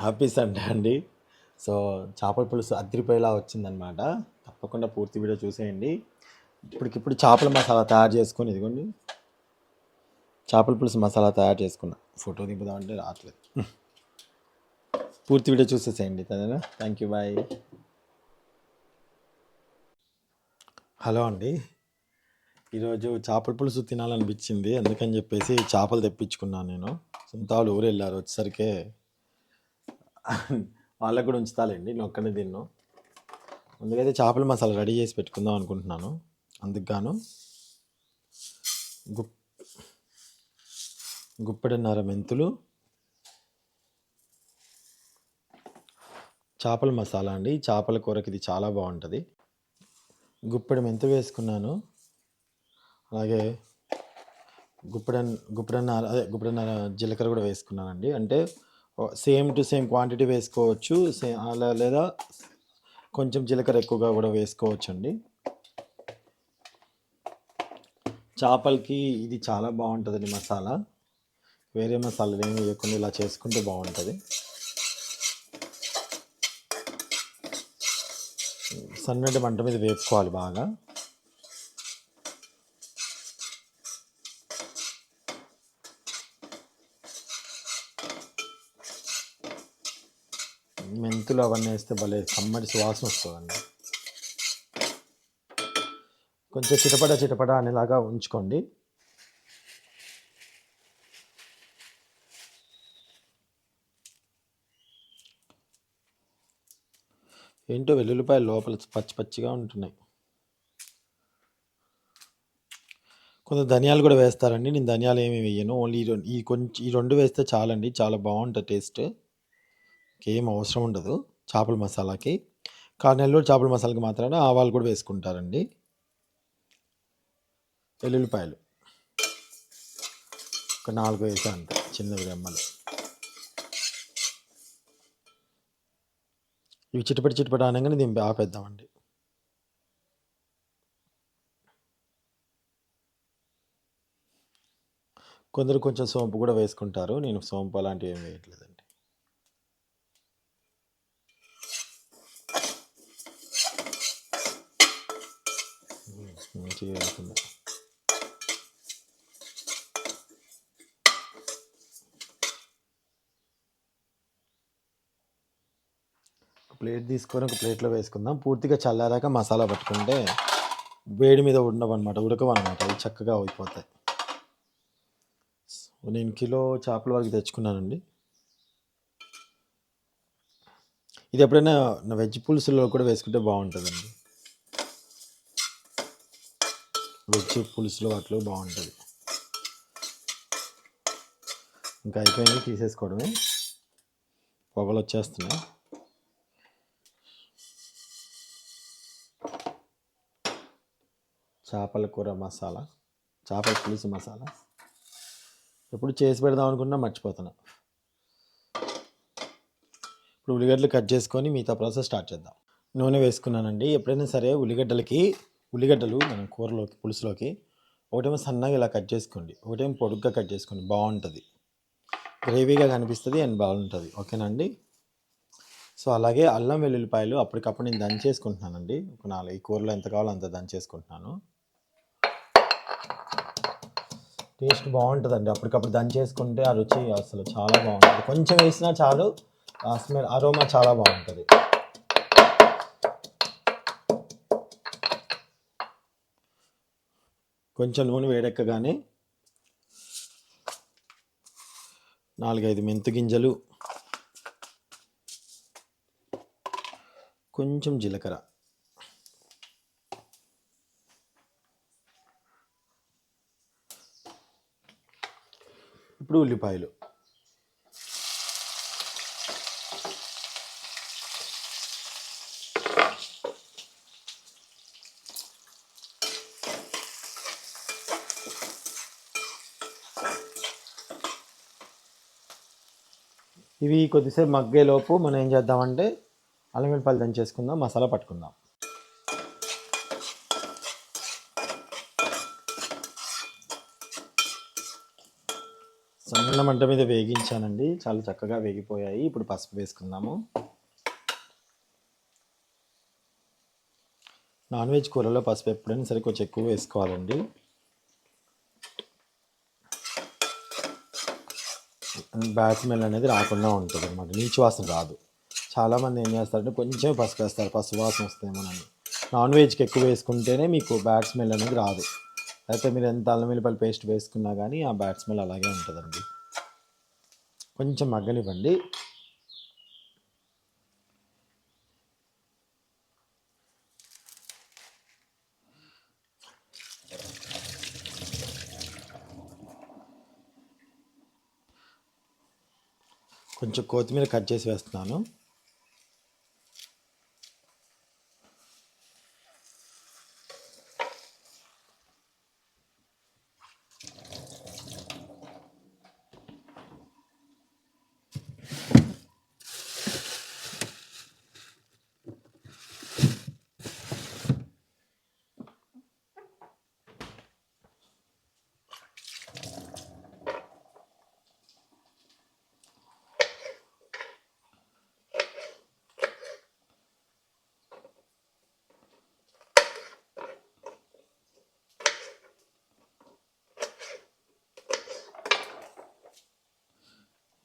Happy Sunday అండి. So చేపల పులుసు అదిరిపోయేలా వచ్చిందనమాట తప్పకుండా పూర్తి వీడియో చూసేయండి. ఇప్పటికిప్పుడు చేపల మసాలా తయారు చేసుకొని ఇదిగోండి. చేపల పులుసు మసాలా తయారు చేసుకున్నా. ఫోటో దింపుదామంటే రావట్లేదు. పూర్తి వీడియో చూసేసేయండి తదేనా థ్యాంక్ యూ బాయ్ హలో అండి. ఈరోజు చేపల పులుసు తినాలనిపించింది. అందుకని చెప్పేసి చేపలు తెప్పించుకున్నాను నేను. సొంత వాళ్ళు ఊరు వెళ్ళారు వచ్చేసరికి. వాళ్ళకు కూడా ఉంచుతాలేండి నేను ఒక్కడే తిన్ను. ముందుకైతే చేపల మసాలా రెడీ చేసి పెట్టుకుందాం అనుకుంటున్నాను అందుకు గాను గుప్ గుప్పెడున్నర మెంతులు చేపల మసాలా అండి చేపల కూరకి ఇది చాలా బాగుంటుంది. గుప్పెడు మెంతు వేసుకున్నాను అలాగే గుప్పెడన్ గుప్పెడన్నర అదే గుప్పెడన్నర జీలకర్ర కూడా వేసుకున్నానండి అంటే సేమ్ టు సేమ్ క్వాంటిటీ వేసుకోవచ్చు సేమ్ అలా లేదా కొంచెం జీలకర్ర ఎక్కువగా కూడా వేసుకోవచ్చు అండి చేపలకి ఇది చాలా బాగుంటుందండి మసాలా. వేరే మసాలాలు ఏమి వేయకుండా ఇలా చేసుకుంటే బాగుంటుంది. సన్నటి మంట మీద వేపుకోవాలి బాగా. మెంతులు అవన్నీ వేస్తే భలే కమ్మడి సువాసన వస్తుందండి. కొంచెం చిటపట చిటపట అనేలాగా ఉంచుకోండి. ఏంటో వెల్లుల్లిపాయలు లోపల పచ్చి పచ్చిగా ఉంటున్నాయి. కొంత ధనియాలు కూడా వేస్తారండి. నేను ధనియాలు ఏమి వేయను. ఓన్లీ ఈ రెండు ఈ కొంచెం ఈ రెండు వేస్తే చాలండి. చాలా బాగుంటుంది టేస్ట్. ఏం అవసరం ఉండదు చేపల మసాలాకి. కానీ నెల్లూరు చేపల మసాలాకి మాత్రమే ఆవాలు కూడా వేసుకుంటారండి. వెల్లుల్లిపాయలు. ఒక నాలుగు వేసాను అంతే చిన్నవి రెమ్మలు. ఇవి చిటపటి చిటపటి అనగానే దీన్ని ఆపేద్దామండి. కొందరు కొంచెం సోంపు కూడా వేసుకుంటారు. నేను సోంపు అలాంటివి ఏం వేయట్లేదండి. మంచిగా ప్లేట్ తీసుకొని ఒక ప్లేట్లో వేసుకుందాం. పూర్తిగా చల్లారాక మసాలా పట్టుకుంటే వేడి మీద ఉండవన్నమాట ఉడకవన్నమాట. అవి చక్కగా అయిపోతాయి. నేను కిలో చేపల వరకు తెచ్చుకున్నానండి. ఇది ఎప్పుడైనా వెజ్ పులుసులో కూడా వేసుకుంటే బాగుంటుందండి. వెజ్ పులుసులు వాటిలో బాగుంటుంది. ఇంకా అయిపోయింది తీసేసుకోవడమే. పొగలు వచ్చేస్తున్నాయి. చేపల కూర మసాలా చేపల పులుసు మసాలా. ఎప్పుడు చేసి పెడదాం అనుకున్నా మర్చిపోతున్నా. ఇప్పుడు ఉల్లిగడ్డలు కట్ చేసుకొని మిగతా ప్రాసెస్ స్టార్ట్ చేద్దాం. నూనె వేసుకున్నానండి. ఎప్పుడైనా సరే ఉల్లిగడ్డలకి ఉల్లిగడ్డలు మనం కూరలోకి పులుసులోకి ఒకటేమో సన్నగా ఇలా కట్ చేసుకోండి. ఒకటేమో పొడుగ్గా కట్ చేసుకోండి. బాగుంటుంది. గ్రేవీగా కనిపిస్తుంది అండ్ బాగుంటుంది. ఓకేనండి సో అలాగే అల్లం వెల్లుల్లిపాయలు అప్పటికప్పుడు నేను దంచేసుకుంటున్నానండి ఒక నాలుగు ఈ కూరలో ఎంత కావాలో అంత దంచేసుకుంటున్నాను టేస్ట్ బాగుంటుందండి. అప్పటికప్పుడు దంచేసుకుంటే ఆ రుచి అసలు చాలా బాగుంటుంది. కొంచెం వేసినా చాలు ఆ స్మెల్ అరోమా చాలా బాగుంటుంది. కొంచెం నూనె వేడెక్కగానే నాలుగైదు మెంతు గింజలు కొంచెం జీలకర్ర. ఇప్పుడు ఉల్లిపాయలు. ఇవి కొద్దిసేపు మగ్గేలోపు మనం ఏం చేద్దామంటే అల్లం వెల్లిపాయలు దంచేసుకుందాం మసాలా పట్టుకుందాం. సన్న మంట మీద వేగించానండి. చాలా చక్కగా వేగిపోయాయి. ఇప్పుడు పసుపు వేసుకుందాము. నాన్ వెజ్ కూరలో పసుపు ఎప్పుడైనా సరే కొంచెం ఎక్కువ వేసుకోవాలండి. బ్యాడ్ స్మెల్ అనేది రాకుండా ఉంటుంది అనమాట నీచు వాసన రాదు. చాలామంది ఏం చేస్తారంటే కొంచెం పసుపు వేస్తారు. పసుపు వాసన వస్తేమోనని నాన్ వెజ్కి ఎక్కువ వేసుకుంటేనే మీకు బ్యాడ్ స్మెల్ అనేది రాదు. అయితే మీరు ఎంత అల్లం వెల్లిపల్లి పేస్ట్ వేసుకున్నా కానీ ఆ బ్యాడ్ స్మెల్ అలాగే ఉంటుందండి. కొంచెం మగ్గనివ్వండి. కొంచెం కొత్తిమీర కట్ చేసి వేస్తున్నాను.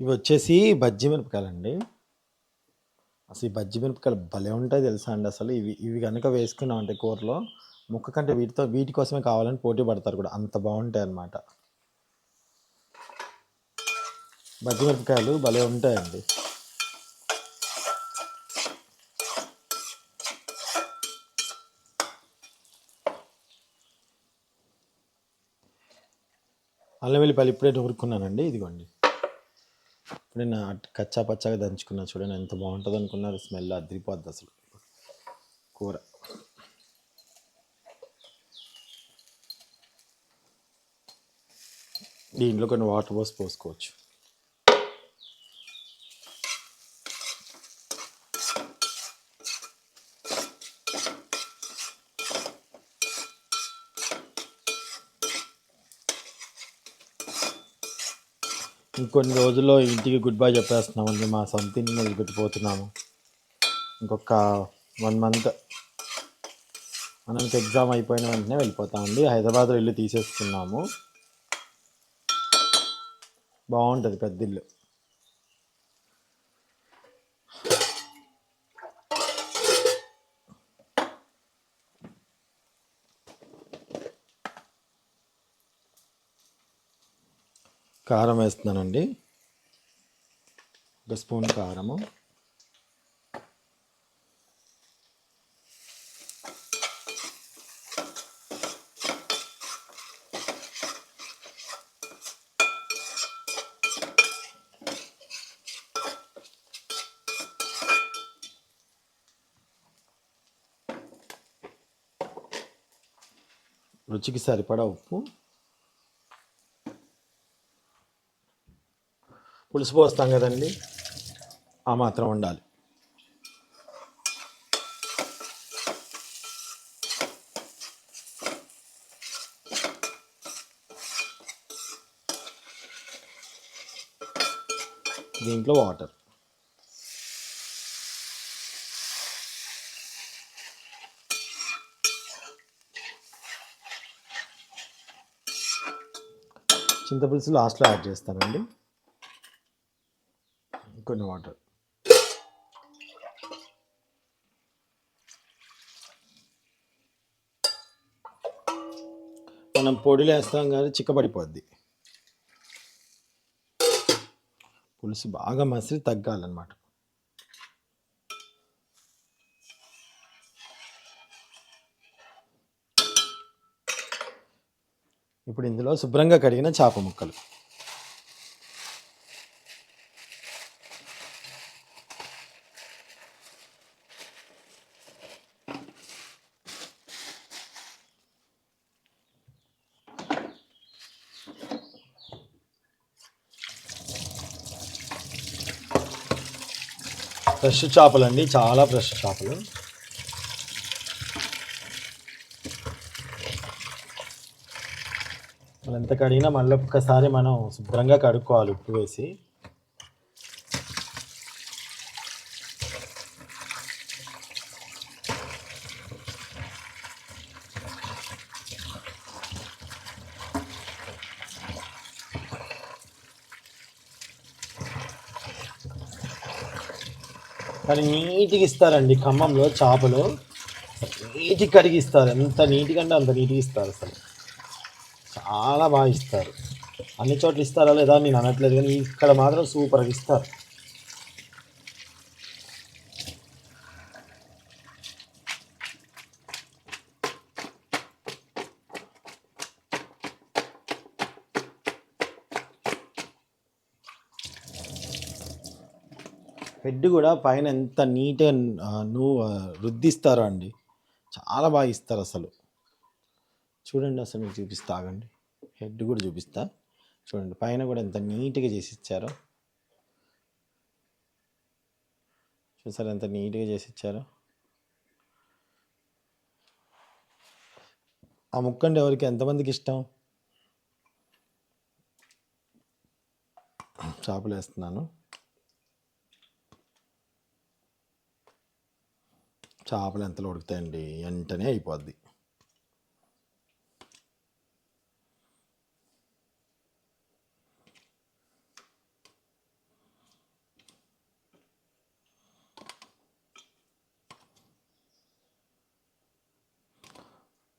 ఇవి వచ్చేసి బజ్జి మిరపకాయలండి. అసలు ఈ బజ్జి మిరపకాయలు భలే ఉంటాయి తెలుసా అండి అసలు. ఇవి ఇవి కనుక వేసుకున్నాం అంటే కూరలో ముక్క కంటే వీటితో వీటి కోసమే కావాలని పోటీ పడతారు కూడా. అంత బాగుంటాయి అన్నమాట. బజ్జి మిరపకాయలు భలే ఉంటాయండి. అల్లం వెల్లిపాయలు ఇప్పుడే నూరుకున్నానండి. ఇదిగోండి. ఇప్పుడు నేను కచ్చా పచ్చాగా దంచుకున్నా చూడండి ఎంత బాగుంటుంది అనుకున్నారు స్మెల్ అదిరిపోద్ది అసలు. కూర. దీంట్లో కొన్ని వాటర్ బాస్ పోసుకోవచ్చు. ఇంకొన్ని రోజుల్లో ఇంటికి గుడ్ బై చెప్పేస్తున్నామండి. మా సొంత ఇంటిని వదిలిపెట్టిపోతున్నాము ఇంకొక వన్ మంత్ మనకి ఎగ్జామ్ అయిపోయిన వెంటనే వెళ్ళిపోతామండి. హైదరాబాద్లో ఇల్లు తీసేసుకున్నాము. బాగుంటుంది పెద్ద ఇల్లు. కారం వేస్తున్నానండి. ఒక స్పూన్ కారము. రుచికి సరిపడా ఉప్పు. పులుసు పోస్తాం కదండి. ఆ మాత్రం ఉండాలి దీంట్లో వాటర్. చింతపులుసు లాస్ట్లో యాడ్ చేస్తానండి. కొన్ని వాటర్. మనం పొడిలో వేస్తాం కానీ చిక్కబడిపోద్ది. పులుసు బాగా మసిలి తగ్గాలన్నమాట. ఇప్పుడు ఇందులో శుభ్రంగా కడిగిన చేప ముక్కలు. ఫ్రెష్ చేపలు అండి చాలా ఫ్రెష్ చేపలు. ఎంత కడిగినా మళ్ళీ ఒక్కసారి మనం శుభ్రంగా కడుక్కోవాలి ఉప్పు వేసి. కానీ నీట్గా ఇస్తారండి ఖమ్మంలో చేపలు. నీట్గా కడిగి ఇస్తారు. ఎంత నీట్గా అంటే అంత నీట్గా ఇస్తారు అసలు. చాలా బాగా ఇస్తారు. అన్ని చోట్ల ఇస్తారా లేదా నేను అనట్లేదు కానీ ఇక్కడ మాత్రం సూపర్గా ఇస్తారు. హెడ్ కూడా పైన ఎంత నీట్గా నువ్వు రుద్దిస్తారో అండి. చాలా బాగా ఇస్తారు అసలు. చూడండి అసలు మీకు చూపిస్తా ఆగండి. హెడ్ కూడా చూపిస్తా. చూడండి పైన కూడా ఎంత నీట్గా చేసి ఇచ్చారో. చూసారు ఎంత నీట్గా చేసి ఇచ్చారో. ఆ ముక్కండి ఎవరికి? ఎంతమందికి ఇష్టం? చేపలు వేస్తున్నాను. చేపలు ఎంతలో ఉడుకుతాయండి వెంటనే అయిపోద్ది.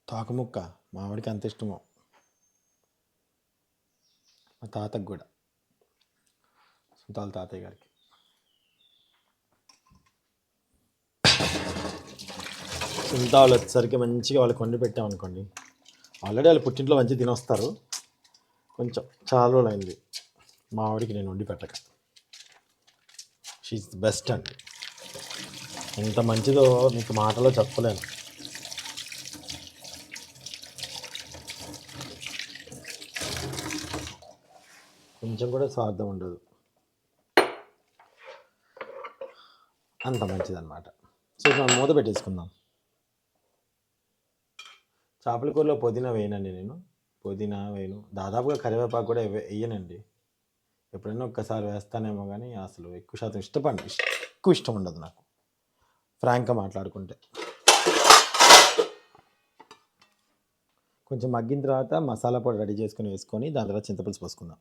తాకముక్క మామిడికి అంత ఇష్టమో. మా తాతకు కూడా. సుంతాల తాతయ్య గారికి. ఇంత వాళ్ళు వచ్చేసరికి మంచిగా వాళ్ళకి వండి పెట్టామనుకోండి ఆల్రెడీ వాళ్ళు పుట్టింట్లో మంచి తినొస్తారు. కొంచెం చాలా రోజులు అయింది. మా ఆవిడకి నేను వండి పెట్టక. షీఈ్ బెస్ట్ అండి. ఎంత మంచిదో మీకు మాటలో చెప్పలేను. కొంచెం కూడా స్వార్థం ఉండదు. అంత మంచిదన్నమాట. సో మనం మూత పెట్టేసుకుందాం. చేపల కూరలో పుదీనా వేయనండి నేను. పుదీనా వేయను. దాదాపుగా కరివేపాకు కూడా వేయనండి ఎప్పుడైనా ఒక్కసారి వేస్తానేమో కానీ అసలు ఎక్కువ శాతం ఇష్టపడి ఎక్కువ ఇష్టం ఉండదు నాకు. ఫ్రాంక్గా మాట్లాడుకుంటే. కొంచెం మగ్గిన తర్వాత మసాలా పొడి రెడీ చేసుకొని వేసుకొని దాని తర్వాత చింతపులుసు పోసుకుందాం.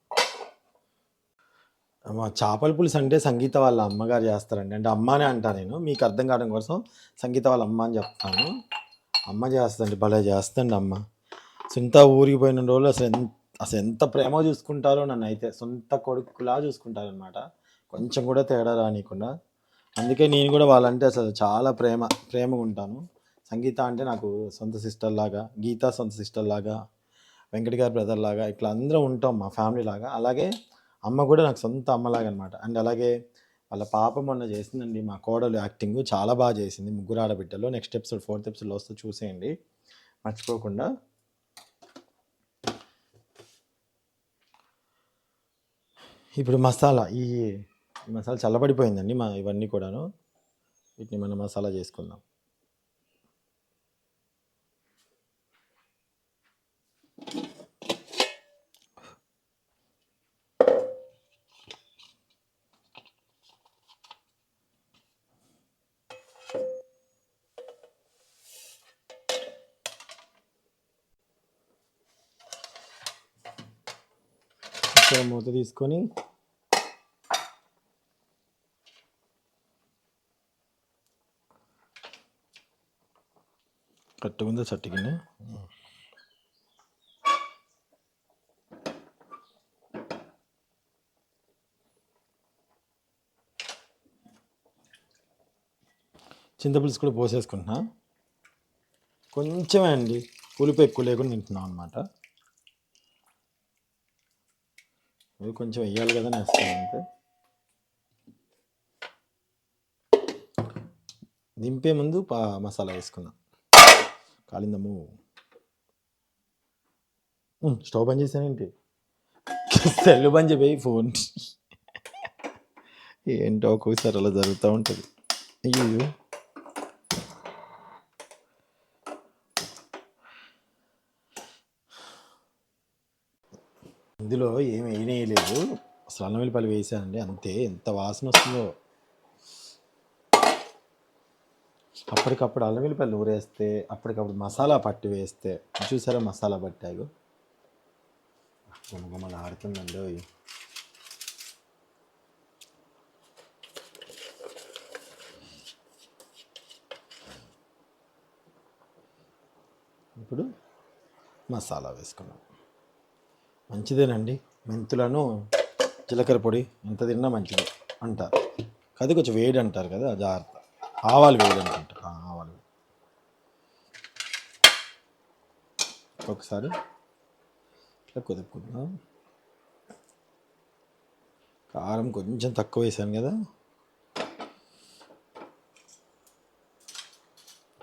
మా చేపల పులుసు అంటే సంగీత వాళ్ళ అమ్మగారు చేస్తారండి. అంటే అమ్మానే అంటా నేను. మీకు అర్థం కావడం కోసం సంగీత వాళ్ళ అమ్మ అని చెప్తాను. అమ్మ చేస్తుందండి భలే చేస్తుంది అమ్మ. సొంత ఊరికి పోయిన రోజులు అసలు ఎంత అసలు ఎంత ప్రేమ చూసుకుంటారో నన్ను అయితే సొంత కొడుకులా చూసుకుంటారనమాట కొంచెం కూడా తేడా రానియకుండా అందుకే నేను కూడా వాళ్ళంటే అసలు చాలా ప్రేమ ప్రేమగా ఉంటాను. సంగీత అంటే నాకు సొంత సిస్టర్ లాగా గీత సొంత సిస్టర్ లాగా వెంకట గారి బ్రదర్ లాగా ఇట్లా అందరం ఉంటాం మా ఫ్యామిలీ లాగా. అలాగే అమ్మ కూడా నాకు సొంత అమ్మలాగా అనమాట అండ్ అలాగే వాళ్ళ పాప మొన్న చేసిందండి. మా కోడలు యాక్టింగ్ చాలా బాగా చేసింది. ముగ్గురు ఆడబిడ్డలో. నెక్స్ట్ ఎపిసోడ్ ఫోర్త్ ఎపిసోడ్లో వస్తే చూసేయండి. మర్చిపోకుండా. ఇప్పుడు మసాలా ఈ ఈ మసాలా చల్లబడిపోయిందండి మా ఇవన్నీ కూడాను. వీటిని మనం మసాలా చేసుకుందాం. ఇక్కడ మూత తీసుకొని కట్టుకుందా చట్టుకింది చింతపులుసు కూడా పోసేసుకుంటున్నా. కొంచెమే అండి. పులుపు ఎక్కువ లేకుండా తింటున్నాం అనమాట ఇది కొంచెం వేయాలి కదా వేస్తాను అంతే. దింపే ముందు పా మసాలా వేసుకుందాం. కాలిందము స్టవ్ బంద్ చేశానేంటి? సెల్లు బంద్ చెప్పి ఫోన్. ఏంటో ఒక్కొక్కసారి అలా జరుగుతూ ఉంటుంది. అయ్యో. ఇందులో ఏమి వేయనేయలేదు అసలు అల్లం వెల్లిపాయలు వేసానండి. అంతే. ఎంత వాసన వస్తుందో. అప్పటికప్పుడు అల్లం వెల్లిపల్లి ఊరేస్తే అప్పటికప్పుడు మసాలా పట్టి వేస్తే. చూసారా మసాలా పట్టాగు? గుమగుమలు ఆడుతుందండి ఇప్పుడు మసాలా వేసుకున్నాం మంచిదేనండి. మెంతులను జీలకర్ర పొడి ఎంత తిన్నా మంచిది అంటారు. అది కొంచెం వేడి అంటారు కదా జాగ్రత్త. ఆవాలు వేడి అనుకుంటారు ఆ, ఆవాలు ఒకసారి ఇట్లా కుదుపుకుందాం. కారం కొంచెం తక్కువ వేసాను కదా.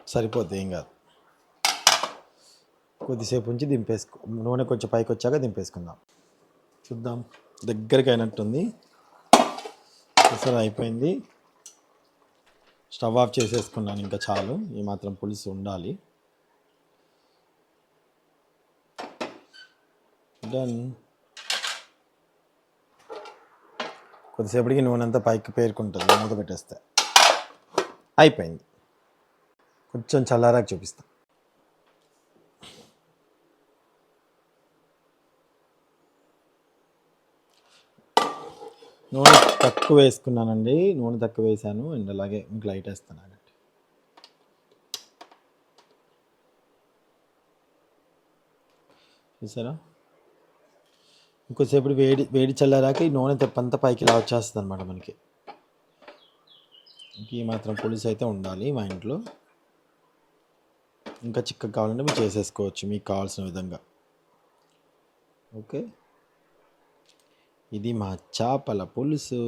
సరిపోద్ది ఏం కాదు. కొద్దిసేపు ఉంచి దింపేసుకో నూనె కొంచెం పైకి వచ్చాక దింపేసుకుందాం. చూద్దాం. దగ్గరికి అయినట్టుంది అసలు అయిపోయింది స్టవ్ ఆఫ్ చేసేసుకున్నాను ఇంకా చాలు. ఈ మాత్రం పులుసు ఉండాలి. డన్ కొద్దిసేపటికి నూనె అంతా పైకి పేరుకుంటుంది. మూత పెట్టేస్తే. అయిపోయింది. కొంచెం చల్లారాకు చూపిస్తాను నూనె తక్కువ వేసుకున్నానండి. నూనె తక్కువ వేసాను. అండ్ అలాగే మీకు లైట్ వేస్తాను చూసారా? ఇంకోసేపు వేడి వేడి చల్లారాక ఈ నూనె తెప్పంతా పైకి ఇలా వచ్చేస్తుంది అనమాట మనకి. ఈ మాత్రం పులుసు అయితే ఉండాలి మా ఇంట్లో. ఇంకా చిక్కగా కావాలంటే మీరు చేసేసుకోవచ్చు. మీకు కావాల్సిన విధంగా. ఓకే? ఇది మా చేపల పులుసు.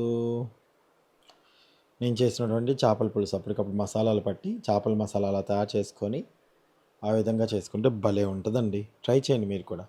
నేను చేసినటువంటి చేపల పులుసు అప్పటికప్పుడు మసాలాలు పట్టి చేపల మసాలాలు తయారు చేసుకొని ఆ విధంగా చేసుకుంటే భలే ఉంటుందండి. ట్రై చేయండి మీరు కూడా.